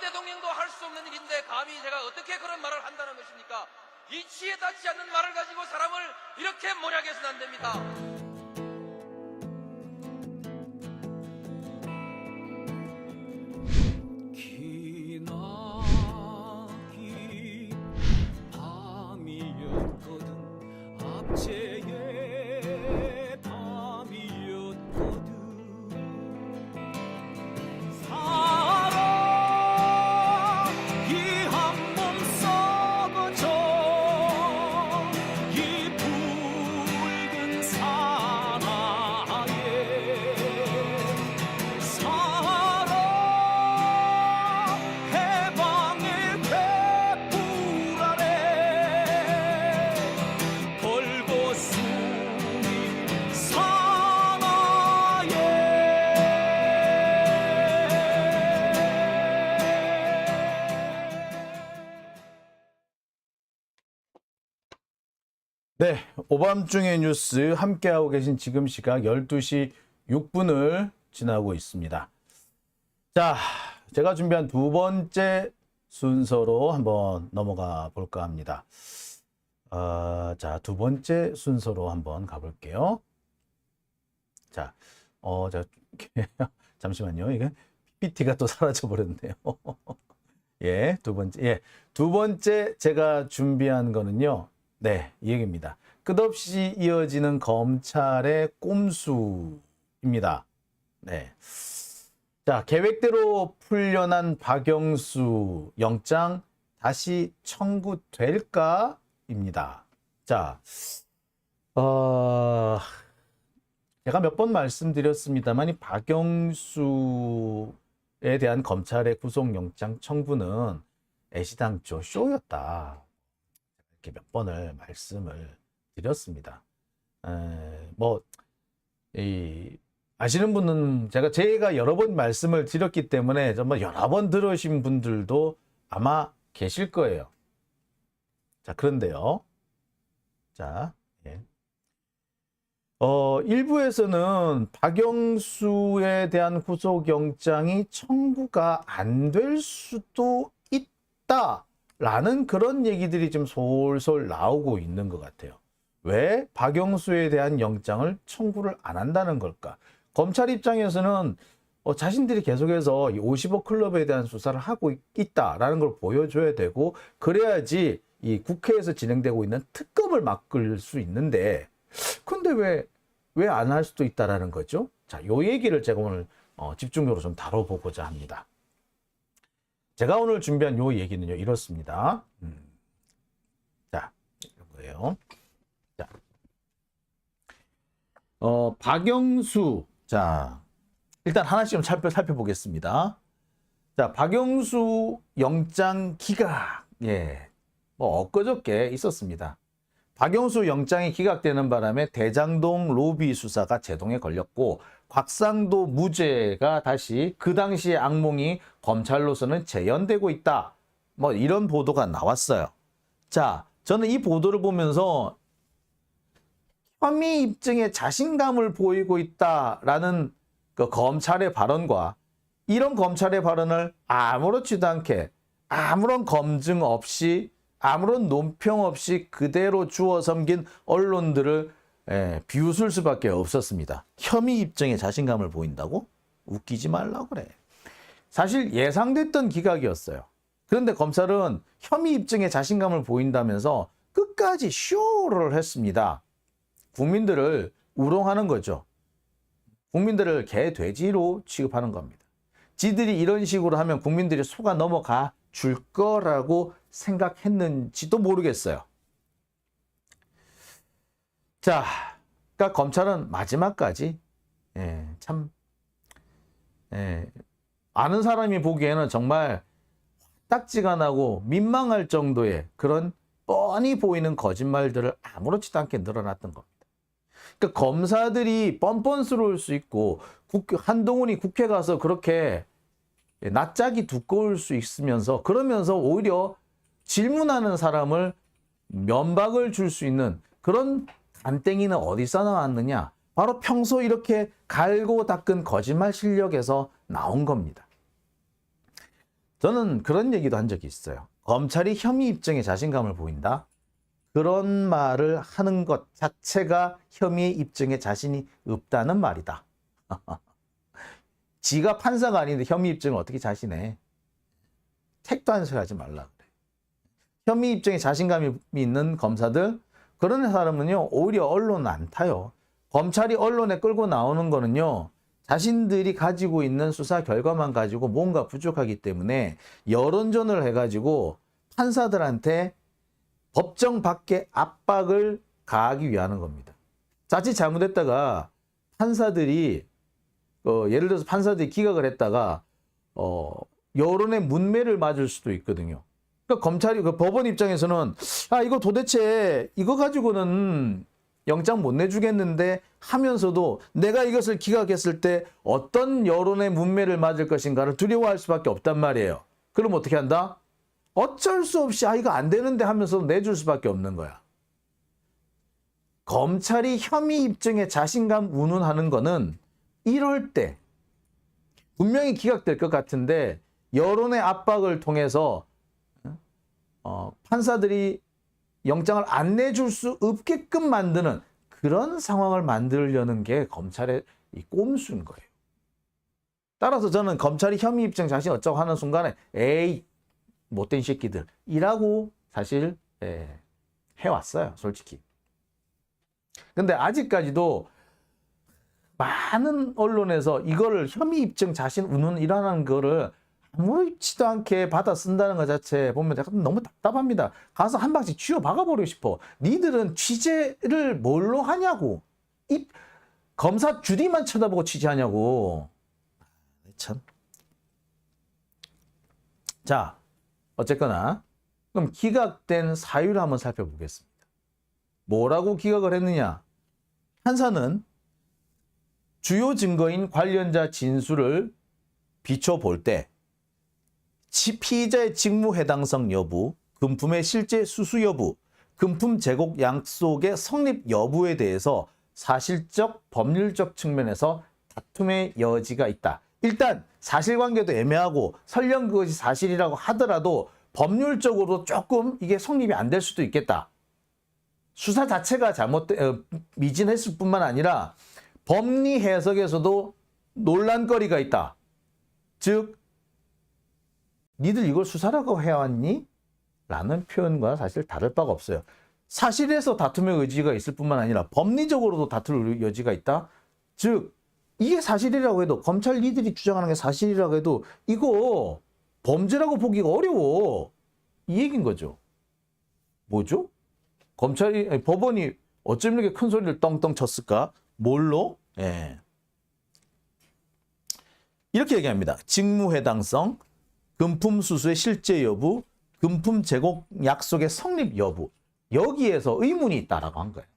대통령도 할 수 없는 일인데 감히 제가 어떻게 그런 말을 한다는 것입니까? 이치에 닿지 않는 말을 가지고 사람을 이렇게 몰약해서는 안 됩니다. 네, 오밤중의 뉴스 함께하고 계신 지금 시각 12시 6분을 지나고 있습니다. 자, 제가 준비한 두 번째 순서로 한번 넘어가 볼까 합니다. 어, 자, 두 번째 순서로 한번 가볼게요. 자, 어, 자, 잠시만요. 이게 PPT가 또 사라져 버렸네요. 예, 두 번째, 예, 두 번째 제가 준비한 거는요. 네, 이 얘기입니다. 끝없이 이어지는 검찰의 꼼수입니다. 네. 자, 계획대로 풀려난 박영수 영장 다시 청구될까?입니다. 자, 어, 제가 몇 번 말씀드렸습니다만 이 박영수에 대한 검찰의 구속영장 청구는 애시당초 쇼였다. 이렇게 몇 번을 말씀을 드렸습니다. 에, 뭐, 이, 아시는 분은 제가 제가 여러 번 말씀을 드렸기 때문에 정말 여러 번 들으신 분들도 아마 계실 거예요. 자, 그런데요. 자, 예. 어, 일부에서는 박영수에 대한 구속영장이 청구가 안 될 수도 있다. 라는 그런 얘기들이 좀 솔솔 나오고 있는 것 같아요. 왜 박영수에 대한 영장을 청구를 안 한다는 걸까? 검찰 입장에서는 어, 자신들이 계속해서 이 50억 클럽에 대한 수사를 하고 있- 있다라는 걸 보여줘야 되고 그래야지 이 국회에서 진행되고 있는 특검을 막을 수 있는데 근데 왜 왜 안 할 수도 있다라는 거죠? 자, 요 얘기를 제가 오늘 어, 집중적으로 좀 다뤄보고자 합니다. 제가 오늘 준비한 요 얘기는요 이렇습니다. 음. 자, 이거예요. 자, 어 박영수 자 일단 하나씩 좀 살펴 살펴보겠습니다. 자, 박영수 영장 기각 예, 뭐 엊그저께 있었습니다. 박영수 영장이 기각되는 바람에 대장동 로비 수사가 제동에 걸렸고 곽상도 무죄가 다시 그 당시의 악몽이 검찰로서는 재현되고 있다. 뭐 이런 보도가 나왔어요. 자, 저는 이 보도를 보면서 혐의 입증에 자신감을 보이고 있다라는 그 검찰의 발언과 이런 검찰의 발언을 아무렇지도 않게 아무런 검증 없이 아무런 논평 없이 그대로 주워 섬긴 언론들을 예, 비웃을 수밖에 없었습니다. 혐의 입증에 자신감을 보인다고? 웃기지 말라고 그래. 사실 예상됐던 기각이었어요. 그런데 검찰은 혐의 입증에 자신감을 보인다면서 끝까지 쇼를 했습니다. 국민들을 우롱하는 거죠. 국민들을 개 돼지로 취급하는 겁니다. 지들이 이런 식으로 하면 국민들이 속아 넘어가 줄 거라고 생각했는지도 모르겠어요. 자, 그러니까 검찰은 마지막까지 예, 참 예, 아는 사람이 보기에는 정말 딱지가 나고 민망할 정도의 그런 뻔히 보이는 거짓말들을 아무렇지도 않게 늘어났던 겁니다. 그러니까 검사들이 뻔뻔스러울 수 있고 국회, 한동훈이 국회 가서 그렇게 낯짝이 두꺼울 수 있으면서 그러면서 오히려 질문하는 사람을 면박을 줄 수 있는 그런 간땡이는 어디서 나왔느냐? 바로 평소 이렇게 갈고 닦은 거짓말 실력에서 나온 겁니다. 저는 그런 얘기도 한 적이 있어요. 검찰이 혐의 입증에 자신감을 보인다. 그런 말을 하는 것 자체가 혐의 입증에 자신이 없다는 말이다. 지가 판사가 아닌데 혐의 입증을 어떻게 자신해? 택도 안 소리 하지 말라 그래. 혐의 입증에 자신감이 있는 검사들 그런 사람은요 오히려 언론 안 타요. 검찰이 언론에 끌고 나오는 거는요 자신들이 가지고 있는 수사 결과만 가지고 뭔가 부족하기 때문에 여론전을 해가지고 판사들한테 법정 밖에 압박을 가하기 위하는 겁니다. 자칫 잘못했다가 판사들이 어, 예를 들어서 판사들이 기각을 했다가 어, 여론의 문매를 맞을 수도 있거든요. 그러니까 검찰이 그 법원 입장에서는 아 이거 도대체 이거 가지고는 영장 못 내주겠는데 하면서도 내가 이것을 기각했을 때 어떤 여론의 문매를 맞을 것인가를 두려워할 수밖에 없단 말이에요. 그럼 어떻게 한다? 어쩔 수 없이 아 이거 안 되는데 하면서 내줄 수밖에 없는 거야. 검찰이 혐의 입증에 자신감 운운하는 거는 이럴 때 분명히 기각될 것 같은데 여론의 압박을 통해서 어, 판사들이 영장을 안 내줄 수 없게끔 만드는 그런 상황을 만들려는 게 검찰의 이 꼼수인 거예요. 따라서 저는 검찰이 혐의 입증 자신 어쩌고 하는 순간에 에이 못된 새끼들이라고 사실 예, 해왔어요, 솔직히. 근데 아직까지도 많은 언론에서 이거를 혐의 입증 자신 운운 이라는 거를 아무렇지도 않게 받아 쓴다는 것 자체 보면 제가 너무 답답합니다. 가서 한 방씩 쥐어 박아버리고 싶어. 니들은 취재를 뭘로 하냐고. 이 검사 주디만 쳐다보고 취재하냐고. 참. 자, 어쨌거나 그럼 기각된 사유를 한번 살펴보겠습니다. 뭐라고 기각을 했느냐? 판사는 주요 증거인 관련자 진술을 비춰볼 때 치- 피의자의 직무 해당성 여부, 금품의 실제 수수 여부, 금품 제공 약속의 성립 여부에 대해서 사실적, 법률적 측면에서 다툼의 여지가 있다. 일단 사실관계도 애매하고 설령 그것이 사실이라고 하더라도 법률적으로 조금 이게 성립이 안 될 수도 있겠다. 수사 자체가 잘못 어, 미진했을 뿐만 아니라 법리 해석에서도 논란거리가 있다. 즉 니들 이걸 수사라고 해왔니? 라는 표현과 사실 다를 바가 없어요. 사실에서 다툼의 의지가 있을 뿐만 아니라 법리적으로도 다툴 여지가 있다. 즉 이게 사실이라고 해도 검찰 니들이 주장하는 게 사실이라고 해도 이거 범죄라고 보기가 어려워. 이 얘기인 거죠. 뭐죠? 검찰이 아니, 법원이 어쩜 이렇게 큰 소리를 떵떵 쳤을까? 뭘로? 예. 이렇게 얘기합니다. 직무 해당성, 금품 수수의 실제 여부, 금품 제공 약속의 성립 여부. 여기에서 의문이 있다라고 한 거예요.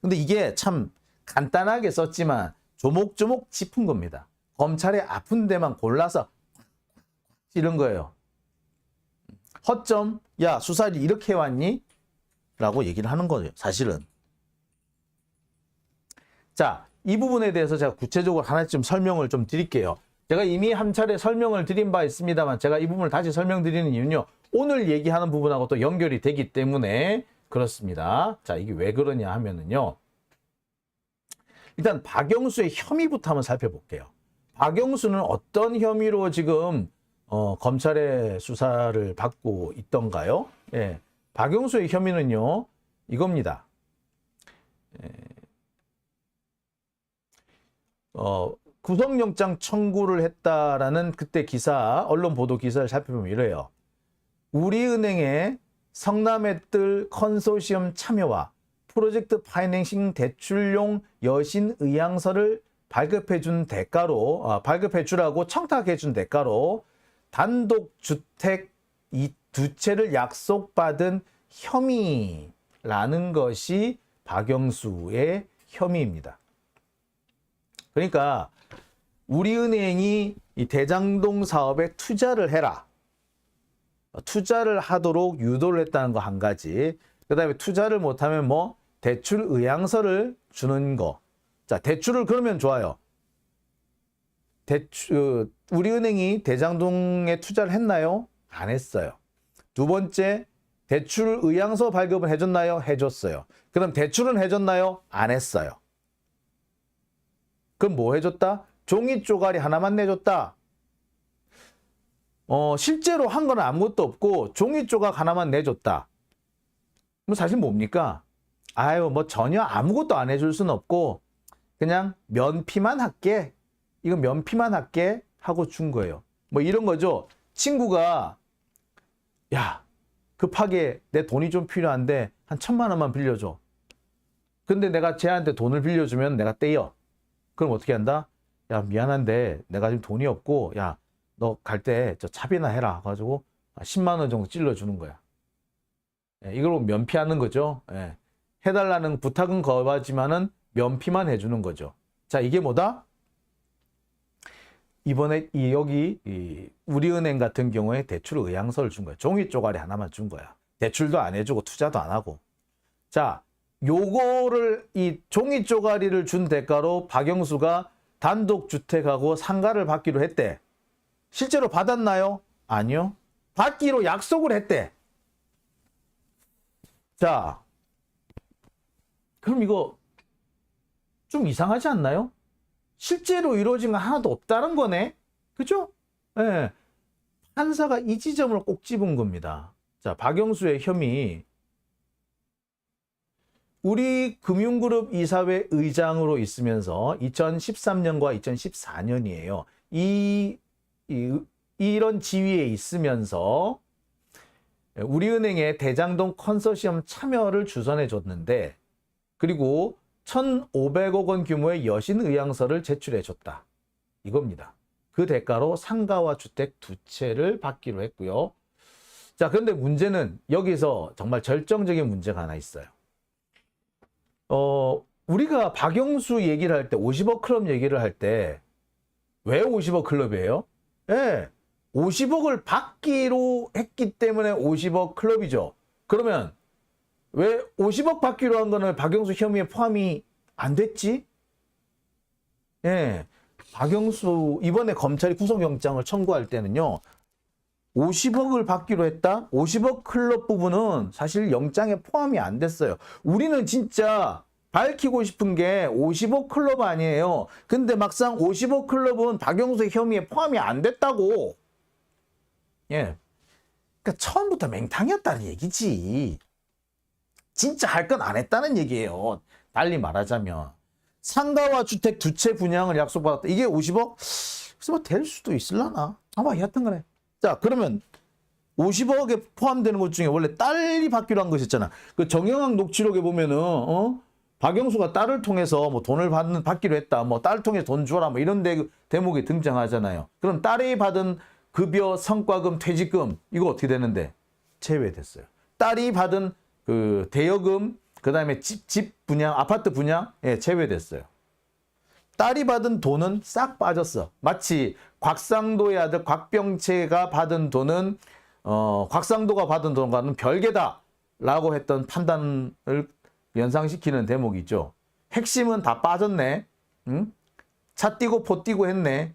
근데 이게 참 간단하게 썼지만 조목조목 짚은 겁니다. 검찰의 아픈 데만 골라서 이런 거예요. 허점, 야, 수사를 이렇게 해왔니? 라고 얘기를 하는 거예요. 사실은. 자, 이 부분에 대해서 제가 구체적으로 하나쯤 설명을 좀 드릴게요. 제가 이미 한 차례 설명을 드린 바 있습니다만 제가 이 부분을 다시 설명드리는 이유는요. 오늘 얘기하는 부분하고 또 연결이 되기 때문에 그렇습니다. 자, 이게 왜 그러냐 하면은요. 일단 박영수의 혐의부터 한번 살펴볼게요. 박영수는 어떤 혐의로 지금 어, 검찰의 수사를 받고 있던가요? 예. 박영수의 혐의는요. 이겁니다. 예. 어, 구속영장 청구를 했다라는 그때 기사, 언론 보도 기사를 살펴보면 이래요. 우리은행의 성남의 뜰 컨소시엄 참여와 프로젝트 파이낸싱 대출용 여신 의향서를 발급해 준 대가로 아, 발급해 주라고 청탁해 준 대가로 단독 주택 이 두 채를 약속받은 혐의라는 것이 박영수의 혐의입니다. 그러니까 우리은행이 이 대장동 사업에 투자를 해라. 투자를 하도록 유도를 했다는 거 한 가지. 그 다음에 투자를 못하면 뭐 대출 의향서를 주는 거. 자, 대출을 그러면 좋아요. 대출, 우리은행이 대장동에 투자를 했나요? 안 했어요. 두 번째, 대출 의향서 발급을 해줬나요? 해줬어요. 그럼 대출은 해줬나요? 안 했어요. 그럼 뭐 해줬다? 종이 쪼가리 하나만 내줬다. 어, 실제로 한 건 아무것도 없고 종이 조각 하나만 내줬다. 뭐 사실 뭡니까? 아유, 뭐 전혀 아무것도 안 해줄 순 없고 그냥 면피만 할게. 이거 면피만 할게 하고 준 거예요. 뭐 이런 거죠. 친구가 야, 급하게 내 돈이 좀 필요한데 한 천만 원만 빌려줘. 근데 내가 쟤한테 돈을 빌려주면 내가 떼요. 그럼 어떻게 한다? 야, 미안한데 내가 지금 돈이 없고 야, 너 갈 때 저 차비나 해라. 가지고 10만 원 정도 찔러 주는 거야. 예, 이걸 면피하는 거죠. 예. 해달라는 부탁은 거하지만은 면피만 해주는 거죠. 자, 이게 뭐다? 이번에 이 여기 이 우리은행 같은 경우에 대출 의향서를 준 거야. 종이 쪼가리 하나만 준 거야. 대출도 안 해주고 투자도 안 하고. 자, 요거를 이 종이 쪼가리를 준 대가로 박영수가 단독 주택하고 상가를 받기로 했대. 실제로 받았나요? 아니요. 받기로 약속을 했대. 자, 그럼 이거 좀 이상하지 않나요? 실제로 이루어진 건 하나도 없다는 거네. 그죠? 예. 판사가 이 지점을 꼭 집은 겁니다. 자, 박영수의 혐의. 우리 금융그룹 이사회 의장으로 있으면서 2013년과 2014년이에요. 이, 이 이런 지위에 있으면서 우리은행의 대장동 컨소시엄 참여를 주선해 줬는데 그리고 1,500억 원 규모의 여신 의향서를 제출해 줬다. 이겁니다. 그 대가로 상가와 주택 두 채를 받기로 했고요. 자, 그런데 문제는 여기서 정말 절정적인 문제가 하나 있어요. 어, 우리가 박영수 얘기를 할 때 50억 클럽 얘기를 할 때 왜 50억 클럽이에요? 예. 50억을 받기로 했기 때문에 50억 클럽이죠. 그러면 왜 50억 받기로 한 거는 박영수 혐의에 포함이 안 됐지? 예. 박영수 이번에 검찰이 구속영장을 청구할 때는요. 50억을 받기로 했다? 50억 클럽 부분은 사실 영장에 포함이 안 됐어요. 우리는 진짜 밝히고 싶은 게 50억 클럽 아니에요. 근데 막상 50억 클럽은 박영수 혐의에 포함이 안 됐다고. 예. 그러니까 처음부터 맹탕이었다는 얘기지. 진짜 할 건 안 했다는 얘기예요. 달리 말하자면. 상가와 주택 두 채 분양을 약속받았다. 이게 50억? 그래서 뭐 될 수도 있을라나? 아마 여하튼 간에. 자, 그러면 50억에 포함되는 것 중에 원래 딸이 받기로 한 것이었잖아. 그 정영학 녹취록에 보면은, 어? 박영수가 딸을 통해서 뭐 돈을 받는, 받기로 했다. 뭐 딸 통해서 돈 주어라. 뭐 이런 대, 대목이 등장하잖아요. 그럼 딸이 받은 급여, 성과금, 퇴직금, 이거 어떻게 되는데? 제외됐어요. 딸이 받은 그 대여금, 그 다음에 집, 집 분양, 아파트 분양, 예, 제외됐어요. 딸이 받은 돈은 싹 빠졌어. 마치 곽상도의 아들 곽병채가 받은 돈은 어, 곽상도가 받은 돈과는 별개다 라고 했던 판단을 연상시키는 대목이죠. 핵심은 다 빠졌네. 응? 차 띄고 포 띄고 했네.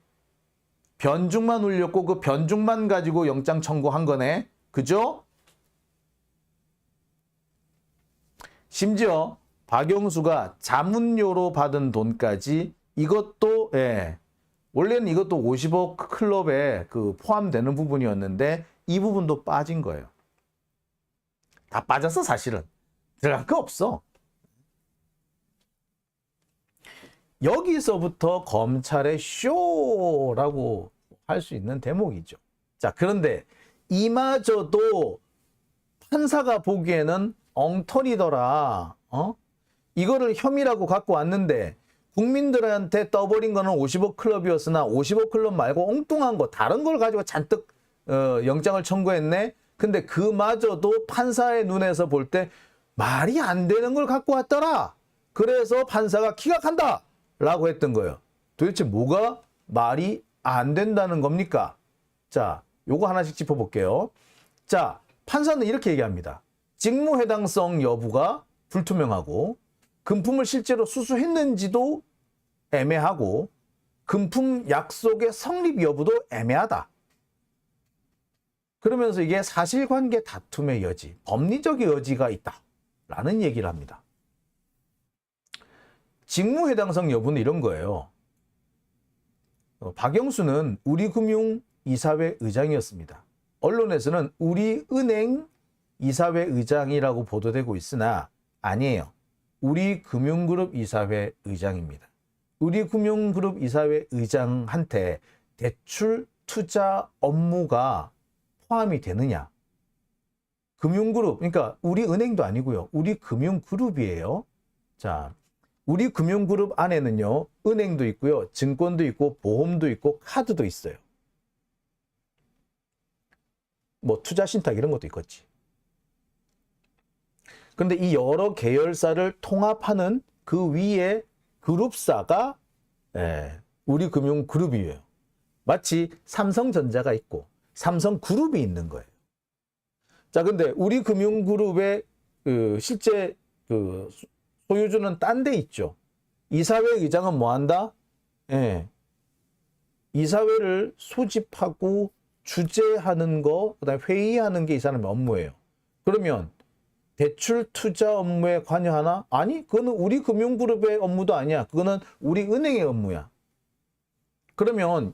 변죽만 울렸고 그 변죽만 가지고 영장 청구한 거네. 그죠? 심지어 박영수가 자문료로 받은 돈까지 이것도 예. 원래는 이것도 50억 클럽에 그 포함되는 부분이었는데 이 부분도 빠진 거예요. 다 빠졌어 사실은. 들어갈 거 없어. 여기서부터 검찰의 쇼라고 할 수 있는 대목이죠. 자, 그런데 이마저도 판사가 보기에는 엉터리더라. 어? 이거를 혐의라고 갖고 왔는데 국민들한테 떠버린 거는 50억 클럽이었으나 50억 클럽 말고 엉뚱한 거 다른 걸 가지고 잔뜩 어, 영장을 청구했네. 근데 그마저도 판사의 눈에서 볼 때 말이 안 되는 걸 갖고 왔더라. 그래서 판사가 기각한다. 라고 했던 거예요. 도대체 뭐가 말이 안 된다는 겁니까? 자, 요거 하나씩 짚어볼게요. 자, 판사는 이렇게 얘기합니다. 직무해당성 여부가 불투명하고 금품을 실제로 수수했는지도 애매하고 금품 약속의 성립 여부도 애매하다. 그러면서 이게 사실관계 다툼의 여지, 법리적 여지가 있다. 라는 얘기를 합니다. 직무 해당성 여부는 이런 거예요. 어, 박영수는 우리금융 이사회 의장이었습니다. 언론에서는 우리은행 이사회 의장이라고 보도되고 있으나 아니에요. 우리금융그룹 이사회 의장입니다. 우리금융그룹 이사회 의장한테 대출 투자 업무가 포함이 되느냐? 금융그룹, 그러니까 우리 은행도 아니고요. 우리 금융그룹이에요. 자, 우리 금융그룹 안에는요, 은행도 있고요, 증권도 있고, 보험도 있고, 카드도 있어요. 뭐, 투자 신탁 이런 것도 있겠지. 근데 이 여러 계열사를 통합하는 그 위에 그룹사가, 예, 우리 금융 그룹이에요. 마치 삼성전자가 있고, 삼성 그룹이 있는 거예요. 자, 근데 우리 금융 그룹의 그 실제 그 소유주는 딴 데 있죠. 이사회 의장은 뭐 한다? 예. 이사회를 소집하고 주재하는 거, 그다음에 회의하는 게 이 사람의 업무예요. 그러면 대출 투자 업무에 관여하나? 아니, 그거는 우리 금융그룹의 업무도 아니야. 그거는 우리 은행의 업무야. 그러면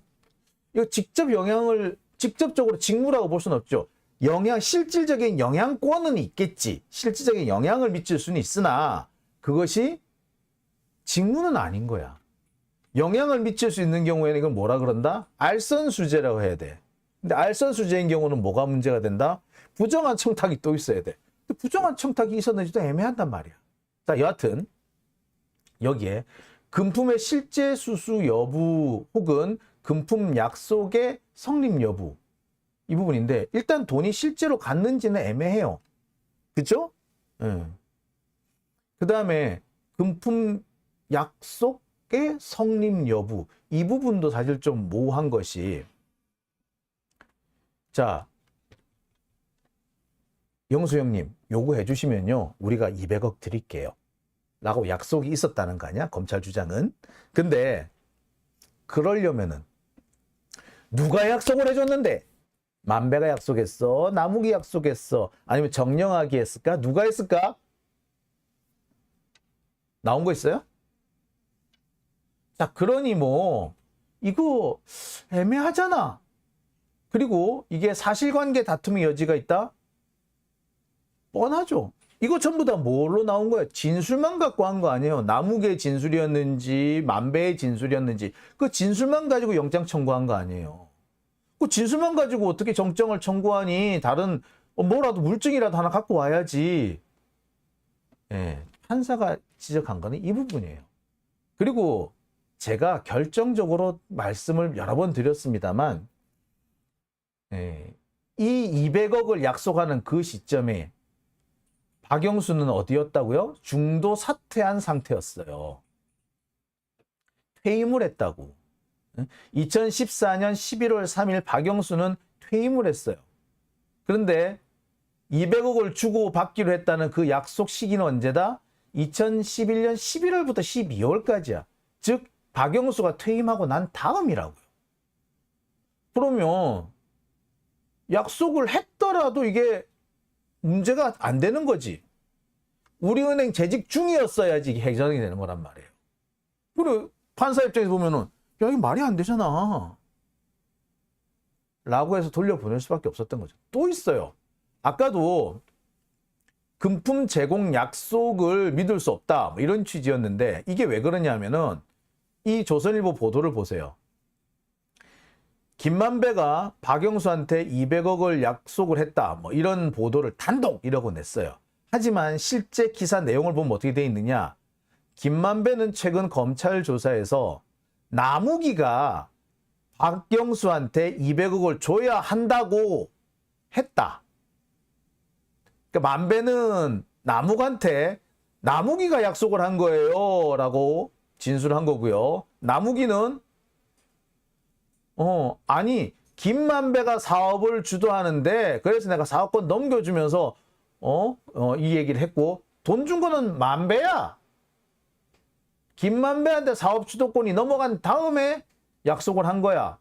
이거 직접 영향을 직접적으로 직무라고 볼 수는 없죠. 영향, 실질적인 영향권은 있겠지. 실질적인 영향을 미칠 수는 있으나 그것이 직무는 아닌 거야. 영향을 미칠 수 있는 경우에는 이걸 뭐라 그런다? 알선수재라고 해야 돼. 근데 알선수재인 경우는 뭐가 문제가 된다? 부정한 청탁이 또 있어야 돼. 부정한 청탁이 있었는지도 애매한단 말이야. 자, 여하튼 여기에 금품의 실제 수수 여부 혹은 금품 약속의 성립 여부 이 부분인데 일단 돈이 실제로 갔는지는 애매해요. 그죠? 예. 그 다음에 금품 약속의 성립 여부 이 부분도 사실 좀 모호한 것이 자 영수 형님 요구해 주시면요. 우리가 200억 드릴게요. 라고 약속이 있었다는 거 아니야? 검찰 주장은? 근데 그러려면은 누가 약속을 해줬는데? 만배가 약속했어? 나무기 약속했어? 아니면 정령학이 했을까? 누가 했을까? 나온 거 있어요? 자, 그러니 뭐, 이거 애매하잖아. 그리고 이게 사실관계 다툼의 여지가 있다? 뻔하죠. 이거 전부 다 뭘로 나온 거야? 진술만 갖고 한 거 아니에요. 나무의 진술이었는지, 만배의 진술이었는지, 그 진술만 가지고 영장 청구한 거 아니에요. 그 진술만 가지고 어떻게 정정을 청구하니? 다른, 어, 뭐라도 물증이라도 하나 갖고 와야지. 예, 판사가 지적한 거는 이 부분이에요. 그리고 제가 결정적으로 말씀을 여러 번 드렸습니다만, 예, 이 200억을 약속하는 그 시점에 박영수는 어디였다고요? 중도 사퇴한 상태였어요. 퇴임을 했다고. 2014년 11월 3일 박영수는 퇴임을 했어요. 그런데 200억을 주고 받기로 했다는 그 약속 시기는 언제다? 2011년 11월부터 12월까지야. 즉 박영수가 퇴임하고 난 다음이라고요. 그러면 약속을 했더라도 이게 문제가 안 되는 거지. 우리은행 재직 중이었어야지 이게 해결이 되는 거란 말이에요. 그리고 판사 입장에서 보면은 야 이거 말이 안 되잖아. 라고 해서 돌려보낼 수밖에 없었던 거죠. 또 있어요. 아까도 금품 제공 약속을 믿을 수 없다. 뭐 이런 취지였는데 이게 왜 그러냐면은 이 조선일보 보도를 보세요. 김만배가 박영수한테 200억을 약속을 했다. 뭐 이런 보도를 단독 이라고 냈어요. 하지만 실제 기사 내용을 보면 어떻게 돼 있느냐? 김만배는 최근 검찰 조사에서 나무기가 박영수한테 200억을 줘야 한다고 했다. 그러니까 만배는 나무한테 나무기가 약속을 한 거예요. 라고 진술한 거고요. 나무기는 어, 아니, 김만배가 사업을 주도하는데, 그래서 내가 사업권 넘겨주면서, 어, 어, 이 얘기를 했고, 돈 준 거는 만배야. 김만배한테 사업 주도권이 넘어간 다음에 약속을 한 거야.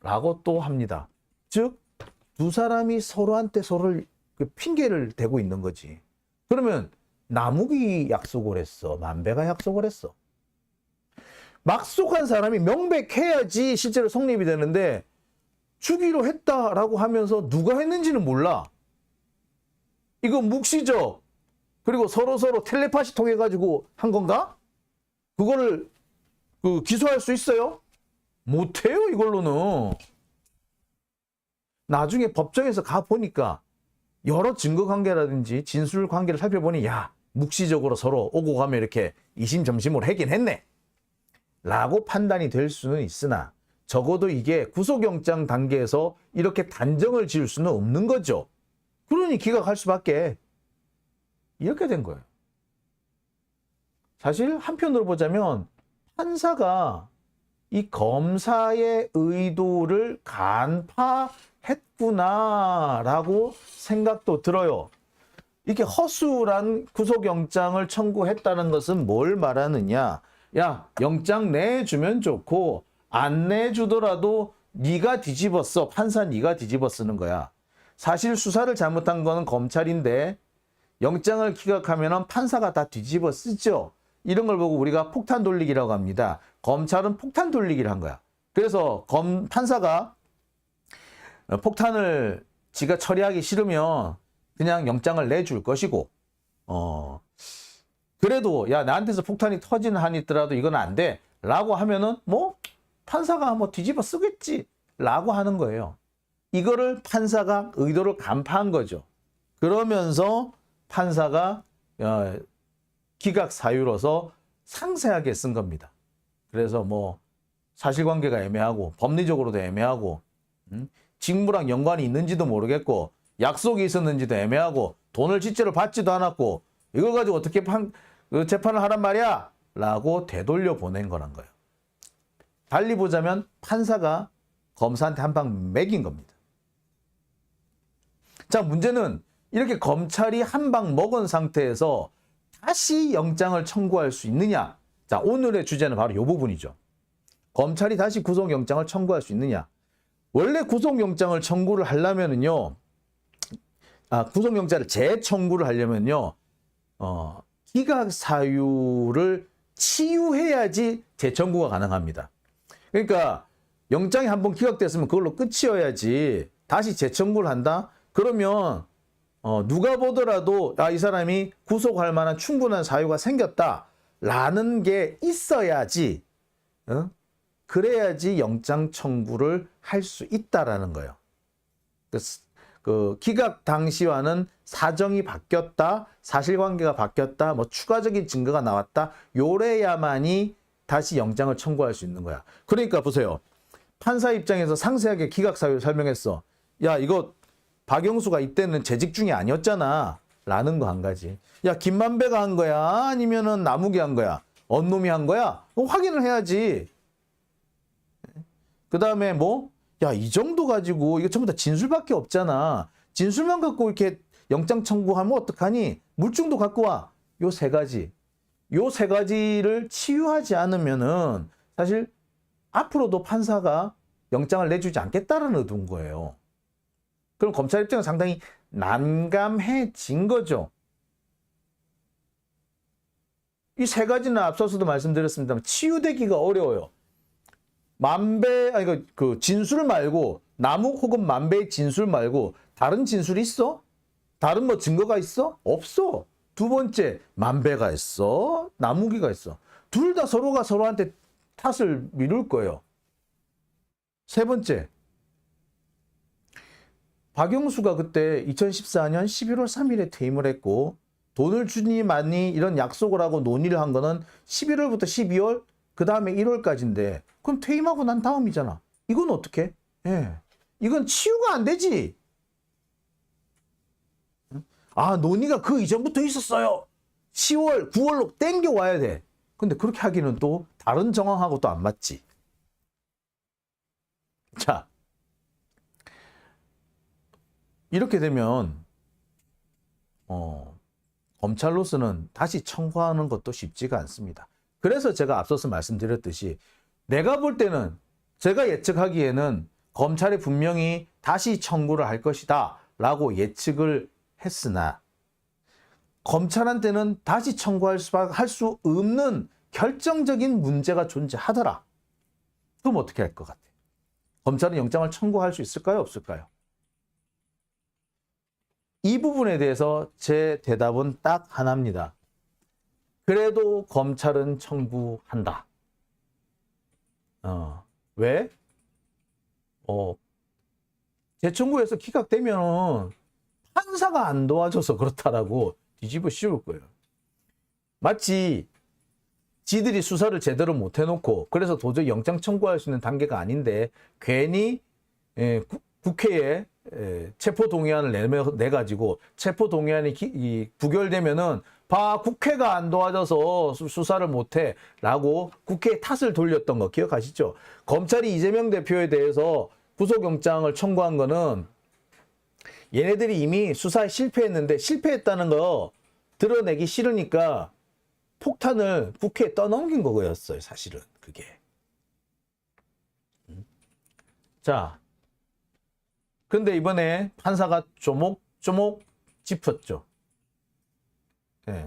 라고 또 합니다. 즉, 두 사람이 서로한테 서로를 그 핑계를 대고 있는 거지. 그러면 나무기 약속을 했어. 만배가 약속을 했어. 막속한 사람이 명백해야지 실제로 성립이 되는데 주기로 했다라고 하면서 누가 했는지는 몰라. 이거 묵시적 그리고 서로 서로 텔레파시 통해 가지고 한 건가? 그거를 그 기소할 수 있어요? 못해요 이걸로는. 나중에 법정에서 가 보니까 여러 증거 관계라든지 진술 관계를 살펴보니 야 묵시적으로 서로 오고 가며 이렇게 이심점심으로 하긴 했네. 라고 판단이 될 수는 있으나 적어도 이게 구속영장 단계에서 이렇게 단정을 지을 수는 없는 거죠. 그러니 기각할 수밖에 이렇게 된 거예요. 사실 한편으로 보자면 판사가 이 검사의 의도를 간파했구나라고 생각도 들어요. 이렇게 허술한 구속영장을 청구했다는 것은 뭘 말하느냐? 야, 영장 내주면 좋고 안 내주더라도 네가 뒤집었어. 판사 네가 뒤집어 쓰는 거야. 사실 수사를 잘못한 거는 검찰인데 영장을 기각하면 판사가 다 뒤집어 쓰죠. 이런 걸 보고 우리가 폭탄 돌리기라고 합니다. 검찰은 폭탄 돌리기를 한 거야. 그래서 검 판사가 어, 폭탄을 지가 처리하기 싫으면 그냥 영장을 내줄 것이고 어 그래도 야 나한테서 폭탄이 터지는 한이 있더라도 이건 안 돼 라고 하면은 뭐 판사가 뭐 뒤집어 쓰겠지 라고 하는 거예요. 이거를 판사가 의도를 간파한 거죠. 그러면서 판사가 어, 기각 사유로서 상세하게 쓴 겁니다. 그래서 뭐 사실관계가 애매하고 법리적으로도 애매하고 음? 직무랑 연관이 있는지도 모르겠고 약속이 있었는지도 애매하고 돈을 실제로 받지도 않았고 이걸 가지고 어떻게 판, 그 재판을 하란 말이야? 라고 되돌려 보낸 거란 거예요. 달리 보자면 판사가 검사한테 한방 매긴 겁니다. 자, 문제는 이렇게 검찰이 한 방 먹은 상태에서 다시 영장을 청구할 수 있느냐? 자, 오늘의 주제는 바로 이 부분이죠. 검찰이 다시 구속영장을 청구할 수 있느냐? 원래 구속영장을 청구를 하려면은요, 아, 구속영장을 재청구를 하려면요, 어, 기각 사유를 치유해야지 재청구가 가능합니다. 그러니까 영장이 한 번 기각됐으면 그걸로 끝이어야지 다시 재청구를 한다? 그러면 어, 누가 보더라도 아, 이 사람이 구속할 만한 충분한 사유가 생겼다라는 게 있어야지 어? 그래야지 영장 청구를 할 수 있다라는 거예요. 그, 그 기각 당시와는 사정이 바뀌었다, 사실관계가 바뀌었다, 뭐 추가적인 증거가 나왔다, 요래야만이 다시 영장을 청구할 수 있는 거야. 그러니까 보세요. 판사 입장에서 상세하게 기각 사유를 설명했어. 야, 이거 박영수가 이때는 재직 중이 아니었잖아. 라는 거 한 가지. 야, 김만배가 한 거야? 아니면은 나무기 한 거야? 언놈이 한 거야? 그거 확인을 해야지. 그 다음에 뭐? 야, 이 정도 가지고 이거 전부 다 진술밖에 없잖아. 진술만 갖고 이렇게 영장 청구하면 어떡하니? 물증도 갖고 와. 요 세 가지. 요 세 가지를 치유하지 않으면은 사실 앞으로도 판사가 영장을 내주지 않겠다는 의도인 거예요. 그럼 검찰 입장은 상당히 난감해진 거죠. 이 세 가지는 앞서서도 말씀드렸습니다만 치유되기가 어려워요. 만배 아니 그, 그 진술 말고 나무 혹은 만배의 진술 말고 다른 진술이 있어? 다른 뭐 증거가 있어? 없어. 두 번째 만배가 있어, 나무기가 있어. 둘 다 서로가 서로한테 탓을 미룰 거예요. 세 번째 박영수가 그때 2014년 11월 3일에 퇴임을 했고 돈을 주니 많이 이런 약속을 하고 논의를 한 거는 11월부터 12월 그 다음에 1월까지인데 그럼 퇴임하고 난 다음이잖아. 이건 어떻게? 예, 이건 치유가 안 되지. 아 논의가 그 이전부터 있었어요. 10월, 9월로 땡겨 와야 돼. 근데 그렇게 하기는 또 다른 정황하고 또 안 맞지. 자, 이렇게 되면 어, 검찰로서는 다시 청구하는 것도 쉽지가 않습니다. 그래서 제가 앞서서 말씀드렸듯이 내가 볼 때는 제가 예측하기에는 검찰이 분명히 다시 청구를 할 것이다 라고 예측을 했으나 검찰한테는 다시 청구할 수 없는 결정적인 문제가 존재하더라. 그럼 어떻게 할 것 같아? 검찰은 영장을 청구할 수 있을까요? 없을까요? 이 부분에 대해서 제 대답은 딱 하나입니다. 그래도 검찰은 청구한다. 어, 왜? 어, 재청구해서 기각되면 판사가 안 도와줘서 그렇다라고 뒤집어 씌울 거예요. 마치 지들이 수사를 제대로 못 해놓고 그래서 도저히 영장 청구할 수 있는 단계가 아닌데 괜히 예, 국- 국회에 예, 체포 동의안을 내며 내 가지고 체포 동의안이 기- 이 부결되면은 봐 국회가 안 도와줘서 수- 수사를 못해라고 국회에 탓을 돌렸던 거 기억하시죠? 검찰이 이재명 대표에 대해서 구속영장을 청구한 거는 얘네들이 이미 수사에 실패했는데 실패했다는 거 드러내기 싫으니까 폭탄을 국회에 떠넘긴 거였어요, 사실은 그게. 음. 자, 근데 이번에 판사가 조목조목 짚었죠. 예.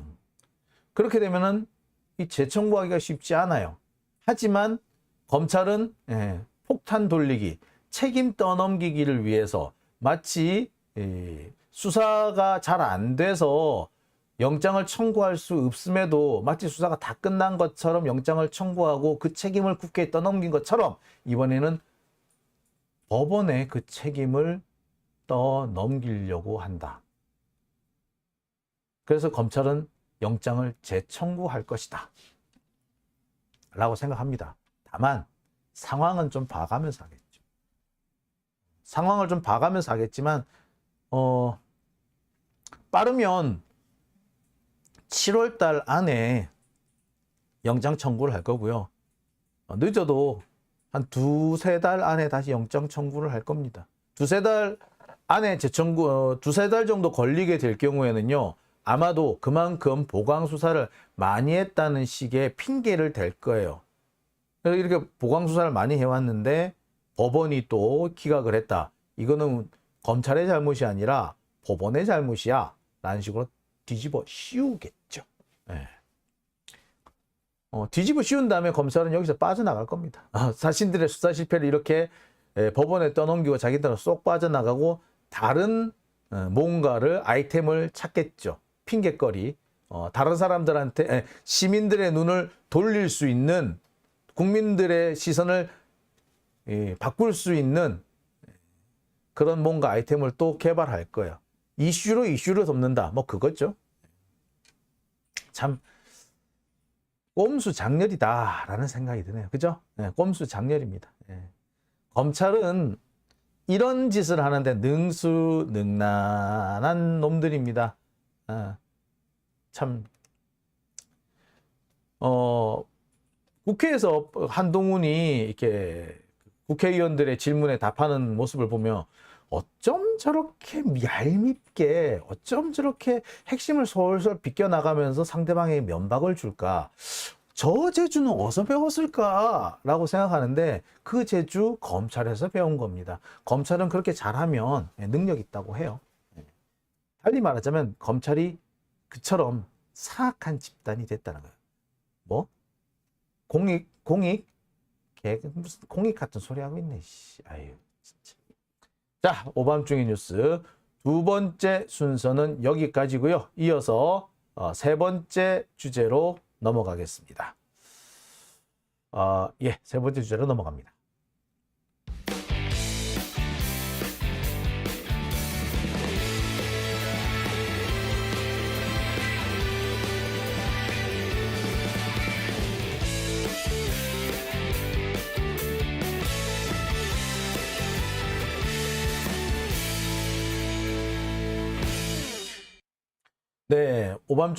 그렇게 되면은 이 재청구하기가 쉽지 않아요. 하지만 검찰은 예, 폭탄 돌리기, 책임 떠넘기기를 위해서 마치 이 수사가 잘 안 돼서 영장을 청구할 수 없음에도 마치 수사가 다 끝난 것처럼 영장을 청구하고 그 책임을 국회에 떠넘긴 것처럼 이번에는 법원에 그 책임을 떠넘기려고 한다. 그래서 검찰은 영장을 재청구할 것이다. 라고 생각합니다. 다만 상황은 좀 봐가면서 하겠죠. 상황을 좀 봐가면서 하겠지만 어 빠르면 7월 달 안에 영장 청구를 할 거고요. 어, 늦어도 한 두세 달 안에 다시 영장 청구를 할 겁니다. 두세 달 안에 재청구, 어, 두세 달 정도 걸리게 될 경우에는요, 아마도 그만큼 보강 수사를 많이 했다는 식의 핑계를 댈 거예요. 이렇게 보강 수사를 많이 해왔는데 법원이 또 기각을 했다. 이거는 검찰의 잘못이 아니라 법원의 잘못이야. 라는 식으로 뒤집어 씌우겠죠. 예. 어, 뒤집어 씌운 다음에 검찰은 여기서 빠져나갈 겁니다. 아, 자신들의 수사 실패를 이렇게 예, 법원에 떠넘기고 자기들은 쏙 빠져나가고 다른 어, 뭔가를 아이템을 찾겠죠. 핑계거리. 어, 다른 사람들한테 예, 시민들의 눈을 돌릴 수 있는 국민들의 시선을 예, 바꿀 수 있는 그런 뭔가 아이템을 또 개발할 거예요. 이슈로 이슈를 덮는다. 뭐 그거죠. 참 꼼수 장렬이다라는 생각이 드네요. 그죠? 네, 꼼수 장렬입니다. 예. 검찰은 이런 짓을 하는데 능수능란한 놈들입니다. 아, 참, 어, 국회에서 한동훈이 이렇게 국회의원들의 질문에 답하는 모습을 보면 어쩜 저렇게 얄밉게 어쩜 저렇게 핵심을 솔솔 비껴나가면서 상대방에게 면박을 줄까? 저 재주는 어디서 배웠을까? 라고 생각하는데 그 재주 검찰에서 배운 겁니다. 검찰은 그렇게 잘하면 능력 있다고 해요. 달리 말하자면 검찰이 그처럼 사악한 집단이 됐다는 거예요. 뭐? 공익 공익? 개 무슨 공익 같은 소리 하고 있네 씨. 아유 진짜 자, 오밤중의 뉴스 두 번째 순서는 여기까지고요. 이어서 어, 세 번째 주제로 넘어가겠습니다. 어, 예, 세 번째 주제로 넘어갑니다. 네, 오밤중의